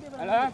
来来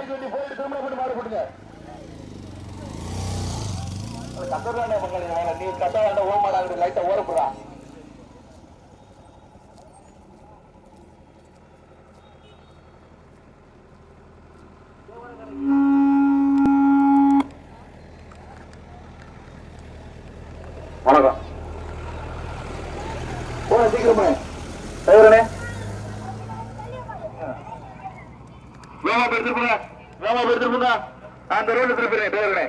mic வண்டி போயிட்டு திருமணப்பட்டு மாற போட்டுங்க. கத்தர்தானே மக்கள் நீ கத்தா வேண்டாம் ஓ லைட்டா ஓரப்படுறான் போடா வணக்கம் போன சீக்கிரமே டிரைவரனே வேமா எடுத்துருப்பா வேமா எடுத்துருப்பா அந்த ரோட்ல திருப்பிடுறேன் டிரைவரனே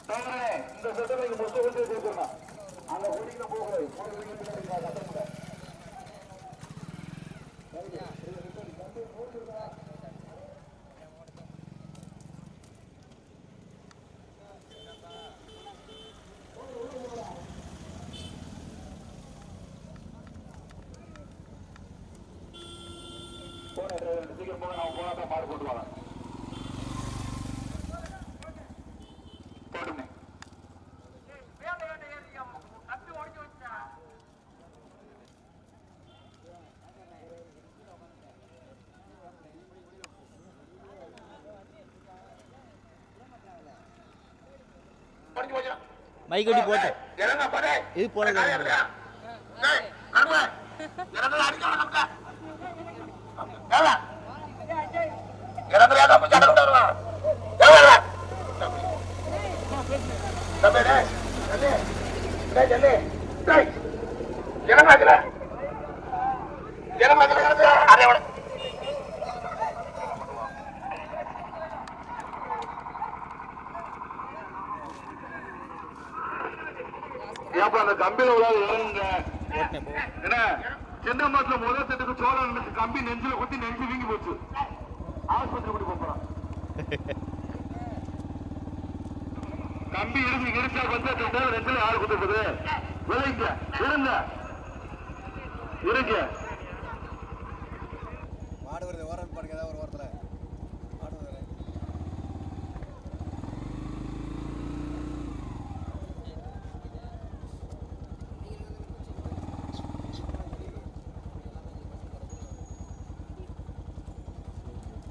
டிரைவரனே இந்த செட்டை நீங்க மொத்த கொண்டு கொடுத்துருந்தா அங்க ஓடிக்கிற போகக்கூடாது கட்டக்கூடாது போனேன் டிரைவர் சீக்கிரம் போங்க நான் போனா தான் மாடு போட்டு வாங்க போட்டுமே முடிஞ்சு போச்சு மைக் வண்டி போட்டு இது போல டேய், குத்துறது விளைங்க இருங்க இருங்க மாடு வருது ஓரம் பாருங்க ஏதாவது ஒரு ஓரத்தில். மாடு வருது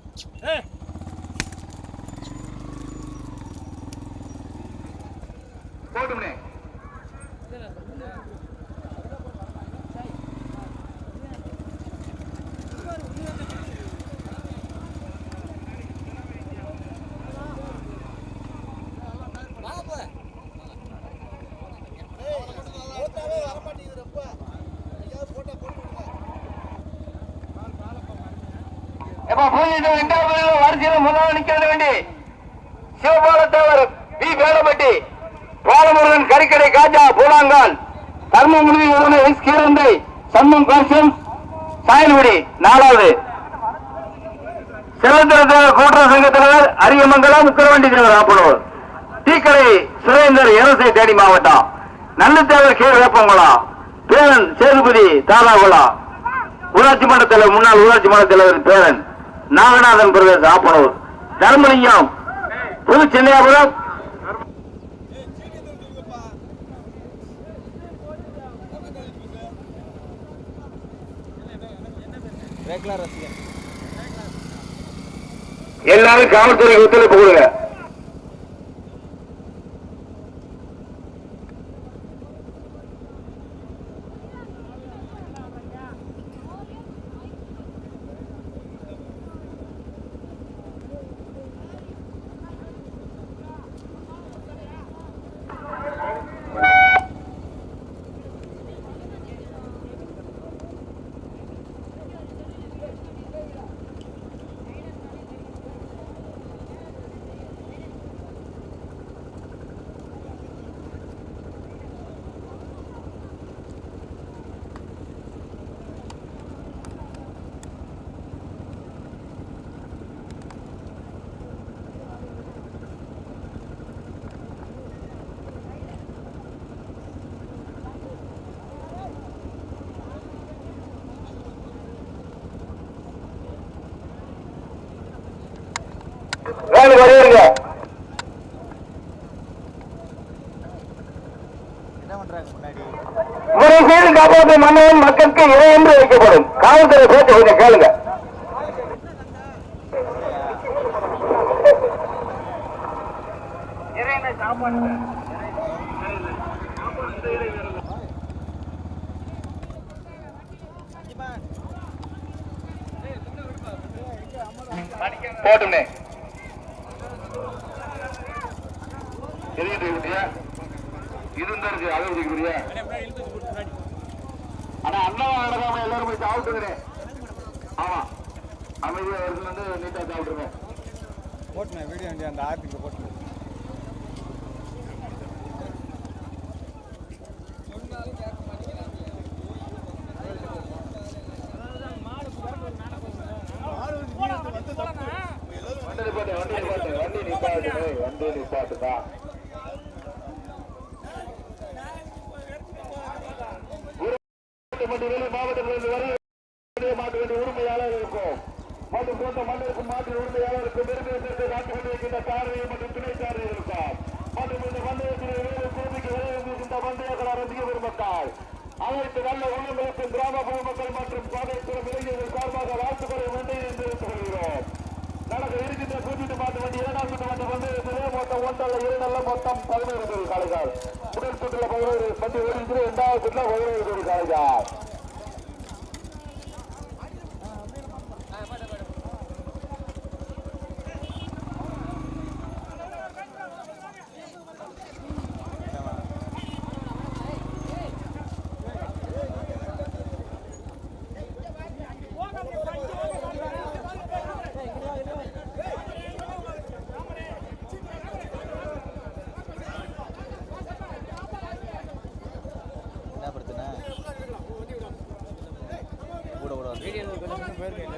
போட்டுமே எப்ப பூஜை ரெண்டாவது வரிசையில முதல்ல நிக்கிறது வேண்டி சிவபாலத்தேவர் வி வேலப்பட்டி பாலமுருகன் கறிக்கடை காஜா பூலாங்கால் தர்மமுடி உடனே எஸ் கீரந்தை சண்மும் காசம் சாயல்குடி நாலாவது செல்லத்திரத்தேவர் கூட்டுறவு சங்க தலைவர் அரியமங்கலம் உக்கரவண்டி தலைவர் ஆப்பனூர் டீக்கடை சுரேந்தர் எரசை தேனி மாவட்டம் நல்லத்தேவர் கே வேப்பங்குளம் பேரன் சேதுபதி தாராகுளம் ஊராட்சி மன்ற தலைவர் முன்னாள் ஊராட்சி மன்ற தலைவர் பேரன் நாகநாதன் பிரதேச ஆப்பனூர் தர்மலிங்கம். புது சென்னையாபுரம். எல்லாரும் காவல்துறைக்கு ஒத்துழைப்பு கொடுங்க. என்ன பண்றாங்க முன்னாடி? முறை செய்து காப்பாற்றும் மன்னன் மக்களுக்கு இறை என்று வைக்கப்படும். காவல்துறை பேச்சு கொஞ்சம் கேளுங்க. போட்டுமே இருக்கு அதை பிடிக்கிறியா ஆனா அண்ணா நடக்காம எல்லாரும் போய் சாப்பிட்டுக்கிறே ஆமா. அமைதியா இருந்து நீட்டா சாப்பிட்டுருங்க. போட்டுனேன் வீடியோ அந்த ஆர்டிக்கு போட்டுனேன் வண்டி நிப்பாட்டு வண்டி நிப்பாட்டு வண்டி நிப்பாட்டு மாவட்டத்திலிருந்து வர verga.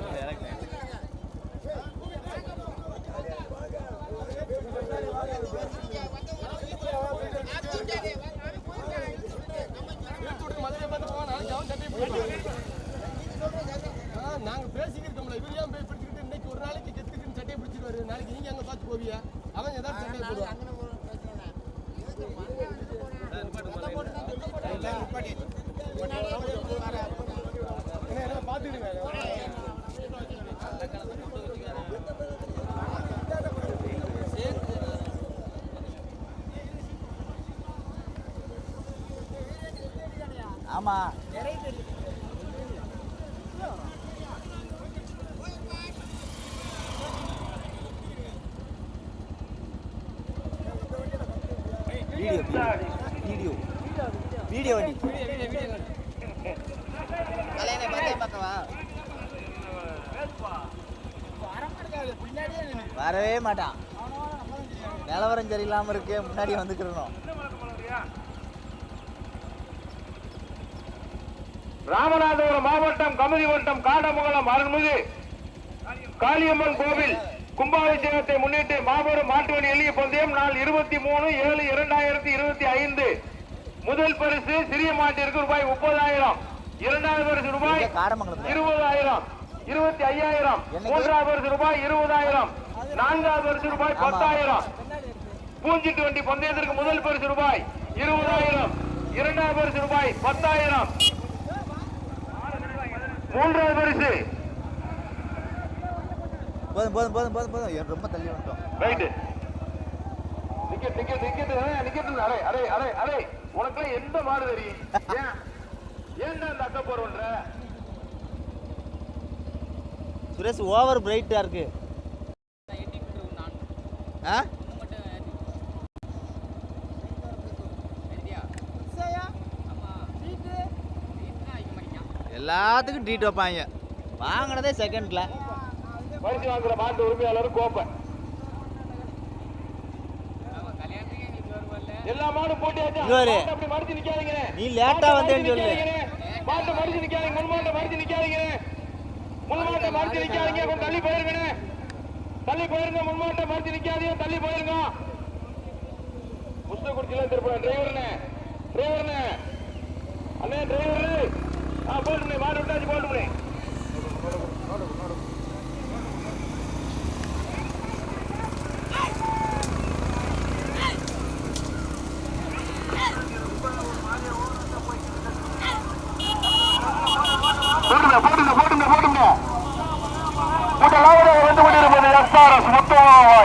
ஆமா. வீடியோ வரவே மாட்டான். நிலவரம் சரியில்லாம இருக்கு முன்னாடி வந்துக்கிறணும். ராமநாதபுரம் மாவட்டம் கமுதி வட்டம் காடமங்கலம் அருள்மிகு காளியம்மன் கோவில். கும்பாபிஷேகத்தை முன்னிட்டு மாபெரும் மாட்டுவண்டி எளிய பந்தயம் நாள் இருபத்தி மூணு ஏழு இரண்டாயிரத்தி இருபத்தி ஐந்து. முதல் பரிசு சிறிய மாட்டிற்கு ரூபாய் முப்பதாயிரம். இரண்டாவது பரிசு ரூபாய் இருபதாயிரம். இருபத்தி ஐயாயிரம்? மூன்றாவது பரிசு ரூபாய் இருபதாயிரம். நான்காவது பரிசு ரூபாய். பத்தாயிரம். பூஞ்சிட்டு வண்டி பந்தயத்திற்கு முதல் பரிசு ரூபாய் இருபதாயிரம். இரண்டாவது பரிசு ரூபாய் பத்தாயிரம். மூன்றாவது பரிசு. போதும் போதும் போதும் போதும் போதும். ரொம்ப தள்ளி வந்துட்டோம். ரைட்டு. நிக்கெட் நிக்கெட் நிக்கெட் நிக்கெட் அடே அடே அடே அடே. உனக்கு எந்த மாடு தெரியும்? ஏன் ஏன்டா இந்த அக்க போறோன்ற சுரேஷ் ஓவர் பிரைட்டா இருக்கு. ஆ? எல்லாத்துக்கும் ட்ரீட் வைப்பாங்க. வாங்கினதே செகண்ட்ல பரிசு வாங்குற மாட்டு உரிமையாளர் கோப்பை. எல்லா மாடும் போட்டியாச்சு அப்படி மடிச்சு நிக்காதீங்க நீ லேட்டா வந்தேன்னு சொல்லு. மாட்டை மடிச்சு நிக்காதீங்க. முன் மாட்டை மடிச்சு நிக்காதீங்க முன் மாட்டை மடிச்சு நிக்காதீங்க. கொஞ்சம் தள்ளி போயிருங்க தள்ளி போயிருங்க. முன் மாட்டை மடிச்சு நிக்காதீங்க. தள்ளி போயிருங்க. புஸ்தகுடிச்சில திருப்ப டிரைவர்னே டிரைவர்னே அண்ணே டிரைவர் போடுமே வாட விட்டாச்சு போடுமே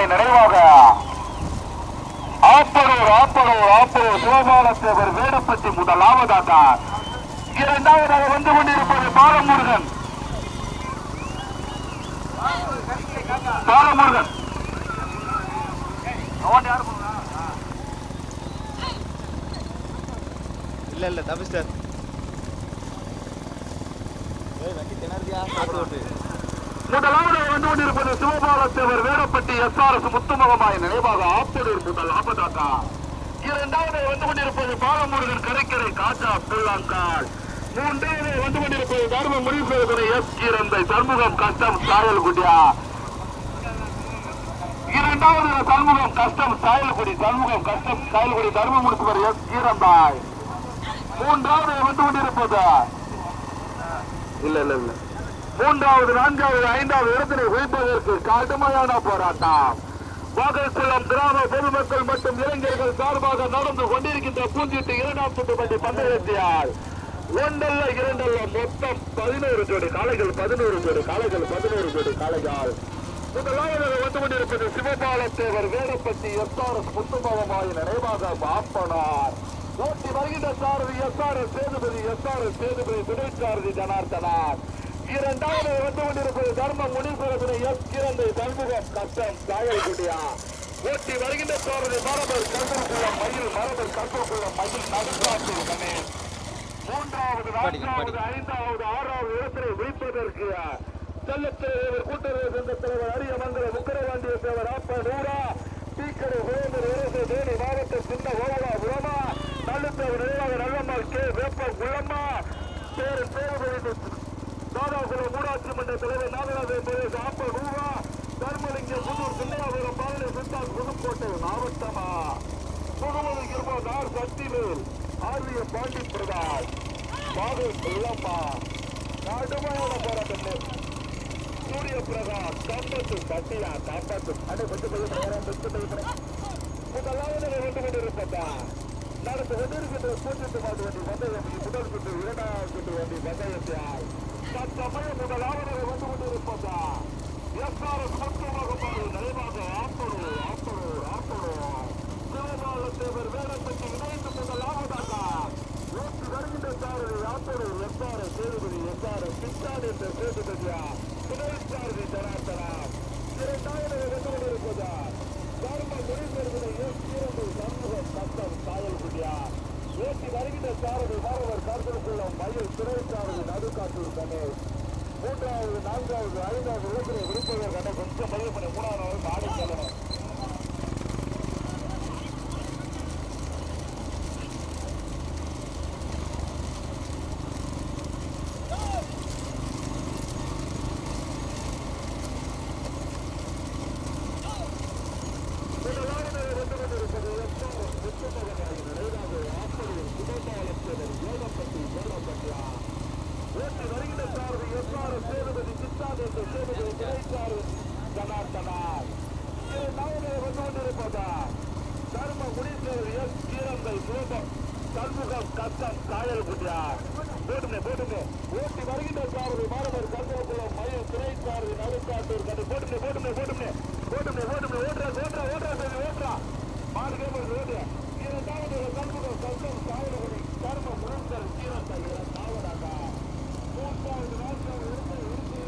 நிறைவாக. ஆப்பனூர் ஆப்பனூர் ஆப்பனூர் சிவபாலத்தேவர் வேடப்பட்டி முதலாவதாக இரண்டாவதாக வந்து கொண்டிருப்பது பாலமுருகன். பாலமுருகன். இல்ல இல்ல ஓட்டு. முதலாவதாக வந்து கொண்டிருப்பது Sivabalathevar Vedapatti S R S முத்துமுகமாய் நினைவாக ஆப்பனூர் முதலாவதாக இரண்டாவது வந்து கொண்டிருப்பது பாலமுருகன் கரைக்கரை காஜா புல்லாங்கால் மூன்றாவது வந்து கொண்டிருப்பது தர்ம முடிப்பதனை எஸ் கீரந்தை சண்முகம் கஷ்டம் சாயல் குடியா இரண்டாவது சண்முகம் கஷ்டம் சாயல்குடி. சண்முகம் கஷ்டம் சாயல்குடி. தர்ம முடிப்பவர் எஸ் கீரந்தாய் மூன்றாவது வந்து கொண்டிருப்பது இல்ல இல்ல இல்ல. மூன்றாவது நான்காவது ஐந்தாவது இடத்தினை குவிப்பதற்கு கடுமையான போராட்டம். வாகைக்குளம் கிராம பொதுமக்கள் மற்றும் இளைஞர்கள் சார்பாக நடந்து கொண்டிருக்கின்ற பூஞ்சிட்டு இரண்டாம் சுற்று பண்டி பந்தயத்தியால் ஒன்றல்ல இரண்டல்ல மொத்தம் பதினோரு ஜோடி காளைகள் பதினோரு ஜோடி காளைகள் பதினோரு ஜோடி காளைகள். முதலாவது வந்து கொண்டிருப்பது Sivabalathevar Vedapatti S R S முத்துமாவமாய் நிறைவாக பாப்பனார் ஓட்டி வருகின்ற சாரதி S R S Sethupathi S R S Sethupathi துணை சாரதி ஜனார்த்தனார். இரண்டாவது வந்து கொண்டிருப்பது தர்ம முனீஸ்வரத்தினை எஸ் கிரந்தை சண்முகம் கஷ்டம் காயல்குடியா ஓட்டி வருகின்ற சாரதி மரபர் கந்தர்குள்ள மயில் மரபர் கந்தர்குள்ள மயில் நடுக்காட்டு கணேஷ். மூன்றாவது நான்காவது ஐந்தாவது ஆறாவது இடத்திலே வைப்பதற்கு செல்லத்தலைவர் கூட்டுறவு சங்க தலைவர் அரியமங்கல முக்கரவாண்டிய தேவர் ஆப்ப நூறா டீக்கடை வேந்தர் இரசு தேனி மாவட்ட சின்ன ஓவலா புறமா நல்லத்தேவர் நினைவாக நல்லம்மாள் கே. வேப்ப குள்ளம்மா பேரு பேரு தாதாகுளம் ஊராட்சி மன்ற தலைவர் நாகராஜன் பிரதேச ஆப்ப நூறா தர்மலிங்கம் புதூர் சின்னையாபுரம் பாலனை சுல்தான் புதுக்கோட்டை மாவட்டமா? புதுமதி கிருபா ஆர் சக்திவேல் ஆரிய பாண்டி பிரதாஸ் பாகு இல்லம்மா கடுமையான போராட்டம். சூரிய பிரகாஷ் காம்பத்து கட்டியா காம்பத்து அடே கொஞ்சம் கொஞ்சம் கொஞ்சம் முதலாவது வந்து கொண்டிருப்பதா? நடந்து கொண்டிருக்கின்ற கூட்டத்து மாட்டு வண்டி பந்தயம் முதல் சுற்று இரண்டாவது சுற்று வண்டி பந்தயத்தால் தற்சமயம் முதலாவது வந்து கொண்டிருப்பதா? எஸ்ஆர்எஸ் மொத்தமாக பாரு நிறைவாக ஆப்படு ஆப்படு ஆப்படு சிவபாலத்தேவர் வேடப்பட்டி இணைந்து முதலாவதாக நூற்றி வருகின்ற சாரதி ஆப்படு சேதுபதி எஸ்ஆர்எஸ் பிச்சான் என்ற சேதுபதியா துணை சாரதி ஜனார்த்தனா இரண்டாவது வந்து கொண்டிருப்பதா தர்ம முனிவர்களை எஸ் கீரம்பு சண்முகம் சத்தம் சாயல் குடியா ஏற்றி வருகின்ற சாரதி மாணவர் கருத்துக்குள்ளம் மயில் துணை சாரதி நடுக்காட்டூர் கணேஷ் மூன்றாவது நான்காவது ஐந்தாவது இடத்திலே விருப்பவர் கண்ட கொஞ்சம் மையம் பண்ணி மூணாவது மாடி செல்லணும் முதலாவது வந்து கொண்டிருப்பது எஸ்ஆர்எஸ் முத்துமகனாய் நிறைவாக ஆப்படியில் சுபபாலத்தேவர் யோகப்பட்டி வேடப்பட்டியா ஓட்டி வருகின்ற சாரதி எஸ்ஆர்எஸ் சேதுபதி சித்தாந்த சேதுபதி துணைச்சாரு ஜனார்த்தனார் இரண்டாவது வந்து கொண்டிருப்பதா தர்ம முனீஸ்வரர் எஸ் கீரந்தை சுலபம் சண்முகம் கஷ்டம் காயல் குட்டியார் போட்டுமே போட்டுமே ஓட்டி வருகின்ற சாரதி மாணவர் கருவகுளம் மயில் துணைச்சாரதி நடுக்காட்டூர் கண்டு போட்டுமே போட்டுமே போட்டுமே போட்டுமே போட்டுமே ஓட்டுறா ஓட்டுறா ஓட்டுறா சரி ஓட்டுறா மாடு கேமரா ஓட்டு இரண்டாவது சண்முகம் கஷ்டம் காயல் குடி தர்ம முனீஸ்வரர் கீரந்தை இரண்டாவதாக மூன்றாவது நான்காவது இருந்து இருந்து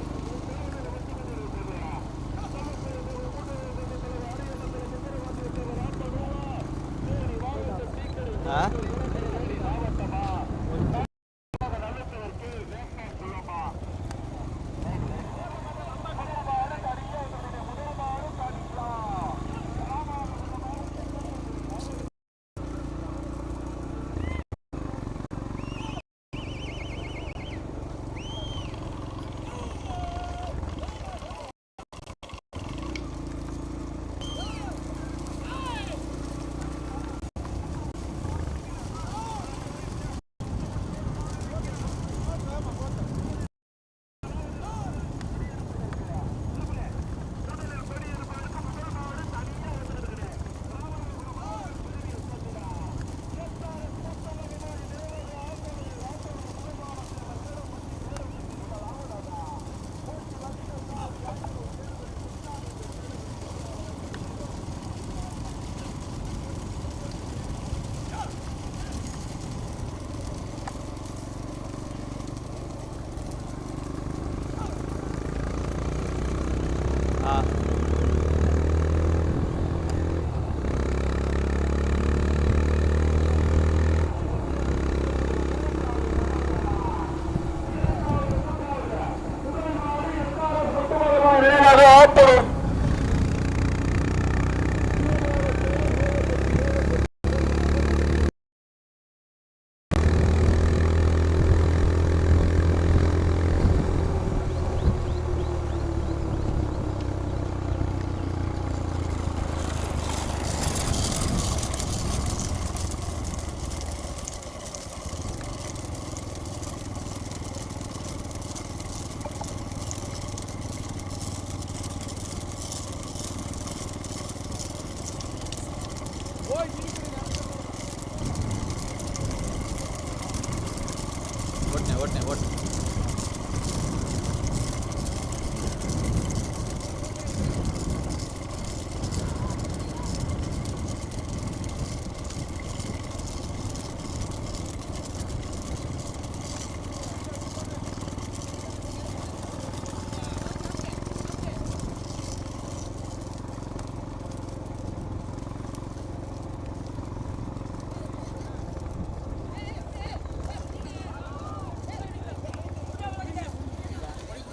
ஆ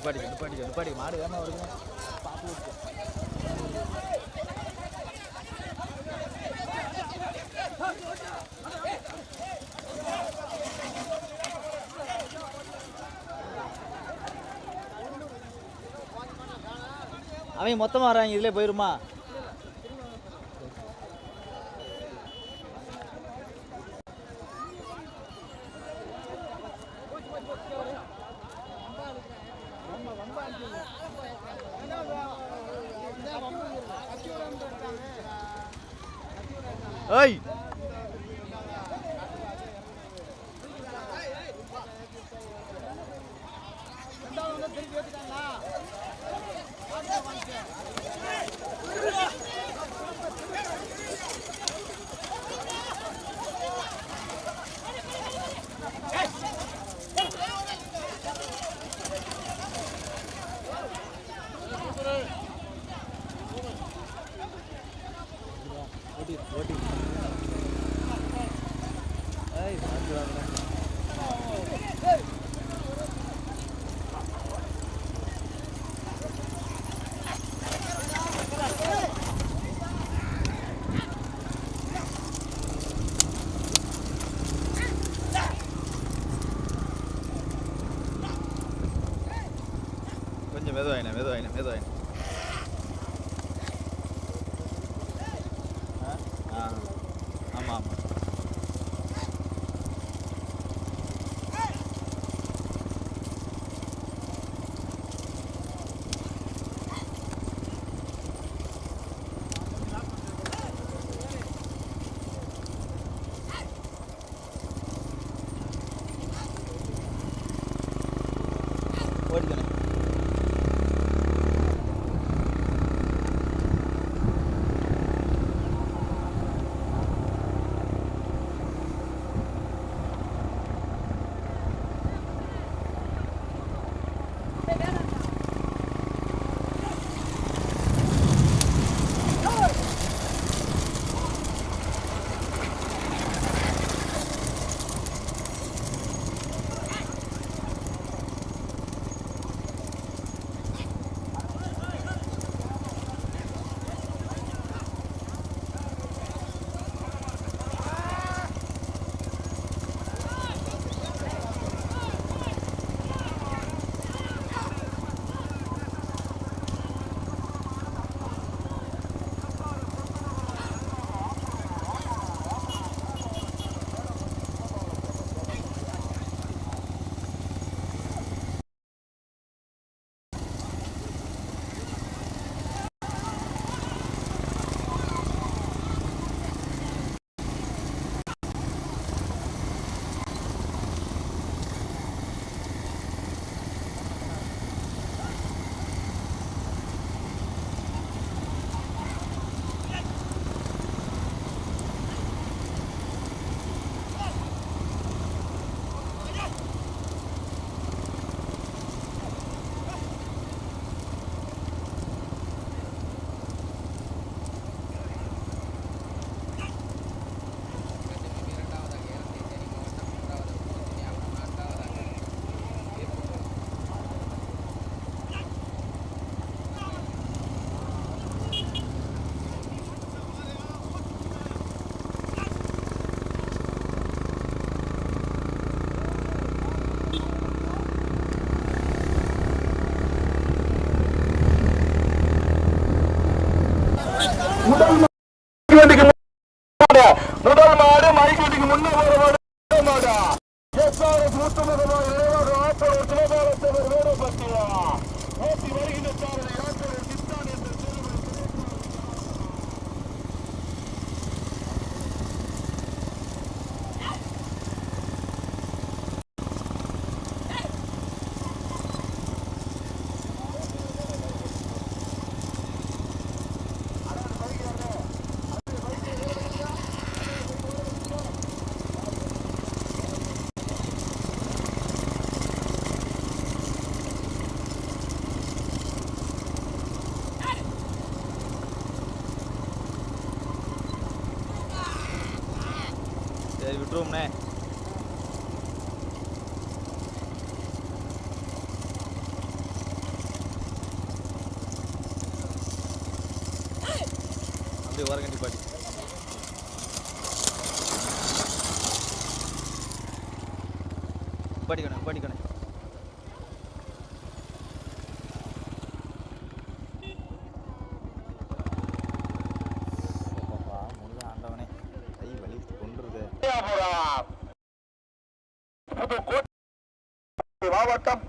நிப்பாடி நிப்பாடி நிப்பாடி மாடு வேகமாக வருது. பார்த்து அவன் மொத்தமாக வராங்க இதிலே போயிருமா? கொஞ்சம் மெதுவாயினே மெதுவாயினே மெதுவாயினே ஆ ஆமாம் ஆமாம் mu விட்டுருவோம்ண்ணே அப்படியே ஓரங்கண்டி பாட்டி. படிக்கணும் படிக்கணும் அப்பா, முருகா ஆண்டவனே கை வலி கொண்டுருது புதுக்கோட்டை மாவட்டம்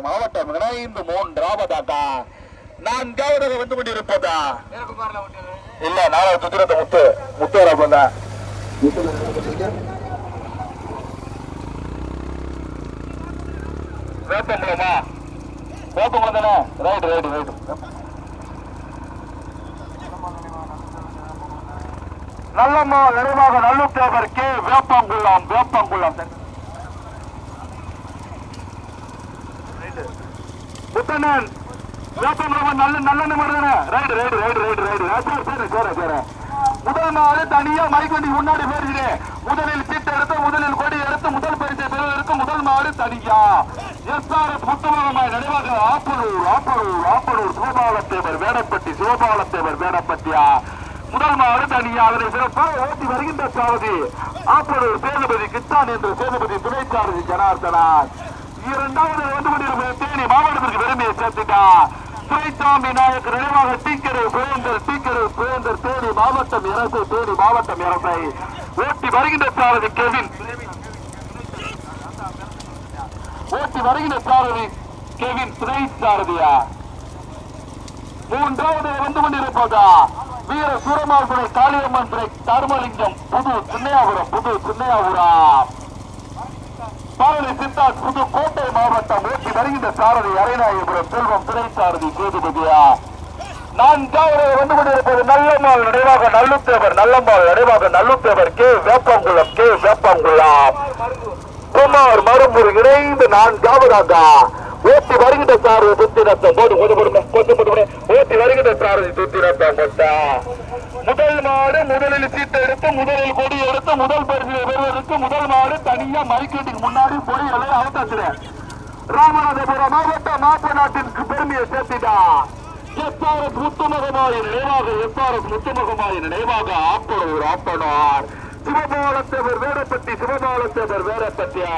மாவட்டம் இணைந்து மூன்றாவதாக. நான்காவதாக வந்து கொண்டிருப்பதா? இல்ல நாலாவது சுத்திரத்தை முத்து முத்து வர தானே? ரைட் ரைட் ரைட் நல்லம்மா நிறைவாக நல்லுத்தேவர் கே. வேப்பங்குளம் வேப்பங்குளம். புத்தனன் வேப்பங்குளம் நல்ல நல்ல ride ride ride ride ride. சரி சரி சரி முதல் நாள் தனியா மைக்கொண்டி முன்னாடி போயிருக்கிறேன் முதலில் சீட்டு எடுத்து முதலில் கொடி எடுத்து முதல் பரிசை பெறுவதற்கு முதல் மாடு தனியா. எஸ்ஆர்எஸ் முத்தமகமாய் நினைவாக ஆப்பனூர் ஆப்பனூர் ஆப்பனூர் சிவபாலத்தேவர் வேடப்பட்டி சிவபாலத்தேவர் வேடப்பட்டியா. முதல் மாடு தனியா. அதனை சிறப்பாக ஓட்டி வருகின்ற சாவதி ஆப்பனூர் சேதுபதி கிட்டான் என்று சேதுபதி துணைச்சாரதி ஜனார்தனார் இரண்டாவது வந்து கொண்டிருப்பது தேனி மாவட்டத்திற்கு பெருமையை சேர்த்துட்டா. துரைசாமி நாயக்கர் நினைவாக டீக்கரு சுரேந்தர் டீக்கரு சுரேந்தர் தேனி மாவட்டம் இரசை தேனி மாவட்டம் இரசை ஓட்டி வருகின்ற சாரதி கெவின். ஓட்டி வருகின்ற சாரதி கெவின் துணை சாரதியா மூன்றாவது வந்து கொண்டிருப்பதா? வீர சூரமார்புரை காளியம்மன் துறை தர்மலிங்கம் புது சின்னையாபுரம் புது சின்னையாபுரம். பாரதி சித்தார்த் புதுக்கோட்டை மாவட்டம் ஓட்டி வருகின்ற சாரதி அரைநாயபுரம் செல்வம் துணை சாரதி சேதுபதியா நான்காவது வந்து கொண்டிருப்பது நல்லம்மாள் நினைவாக நல்லுத்தேவர் நல்லம்மாள் நினைவாக நல்லுத்தேவர் கே. வேப்பங்குளம் கே. வேப்பங்குளம். குமார் மறுமுறை இணைந்து நான்காவதாக ஓட்டி வருகின்ற சாரதி சுத்திரத்தம் போடு போடு போடு கொஞ்சம் ஓட்டி வருகின்ற சாரதி சுத்திரத்தம் போட்டா. முதல் மாடு முதலில் சீட்டை எடுத்து முதலில் கொடி எடுத்து முதல் பரிசு பெறுவதற்கு முதல் மாடு தனியா மைக்கேட்டுக்கு முன்னாடி போய் எல்லாம் ராமநாதபுரம் மாவட்ட மாப்ப நாட்டிற்கு பெருமையை சேர்த்திட்டா. எஸ்ஆர்எஸ் முத்துமுகமாய நினைவாக எஸ்ஆர்எஸ் முத்துமுகமாய நினைவாக ஆப்பனூர் ஆப்பனார். சிவபாலத்தேவர் வேடப்பட்டி சிவபாலத்தேவர் வேடப்பட்டியா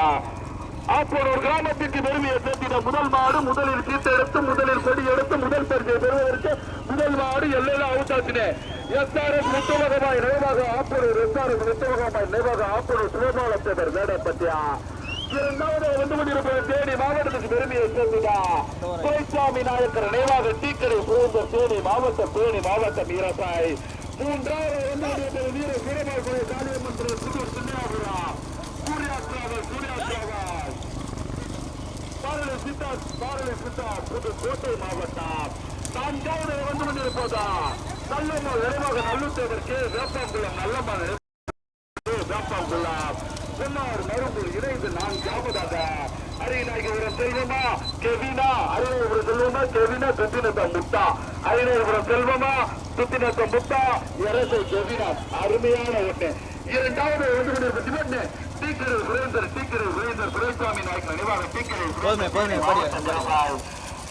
ஆப்பனூர் கிராமத்திற்கு பெருமையை சேர்த்திட முதல் மாடு முதலில் சீட்டை எடுத்து முதலில் கொடி எடுத்து முதல் பரிசை பெறுவதற்கு முதல் மாடு எல்லையில அவுத்தாச்சுனே எஸ்ஆர்எஸ் முத்துமுகமாய் நினைவாக ஆப்பூர் எஸ்ஆர்எஸ் முத்துமுகமாய் நினைவாக ஆப்பனூர் சிவபாலத்தேவர் வேடப்பட்டியா இரண்டாவது வந்து கொண்டிருப்பது தேனி மாவட்டத்துக்கு பெருமையை சேர்த்துடா துரைசாமி நாயக்கர் நினைவாக டீக்கரை சுரேந்தர் தேனி மாவட்டம் தேனி மாவட்டம் மூன்றாவது வந்து கொண்டிருப்பது வீர வீரமாகுடைய காளியம்மன் திரு புதூர் சின்னையாபுரா சூர்யா டிராவல் பாரதி சித்தா பாரதி சித்தா புது கோட்டை மாவட்டம். நான்காவது வந்து கொண்டிருப்பதா? நல்லம்மா நினைவாக நல்லுத்தேவர் கே வேப்பங்குளம் நல்லம்மா வேப்பங்குளம். சொன்னார் மருந்தூர் இணைந்து நான்காவதாக அரியநாயகபுரம் செல்வமா? கெவினா. அரியநாயகபுரம் செல்வமா? கெவினா சுத்தினத்தம் முட்டா அரியநாயகபுரம் செல்வமா? சுத்தினத்தம் முட்டா இரசை கெவினா. அருமையான ஒண்ணு. இரண்டாவது வந்து கொண்டிருப்பது இவன்னு டீக்கரு சுரேந்தர் டீக்கரு சுரேந்தர் துரைசாமி நாயக் நினைவாக டீக்கரு.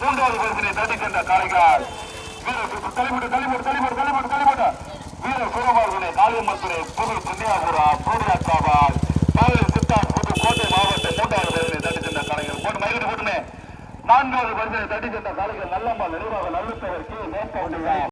மூன்றாவது பரிசினை தட்டி சென்ற காரைக்கால். தலைமுடி தலைமுடி தலைமுடி தலைமுடி தலைமுடி வீர சூரமார்குனை காளியம்மத்துறை புது புண்ணியாபுரா சூர்யாக்காவால் பாரதி சித்தார் கோட்டை மூன்றாவது பரிசினை தட்டி சென்ற போட்டு மயிலிட்டு போட்டுமே நான்காவது பரிசினை தட்டி சென்ற காரைக்கால் நல்லம்மா நினைவாக நல்லுத்தவர் கே. நேர்த்த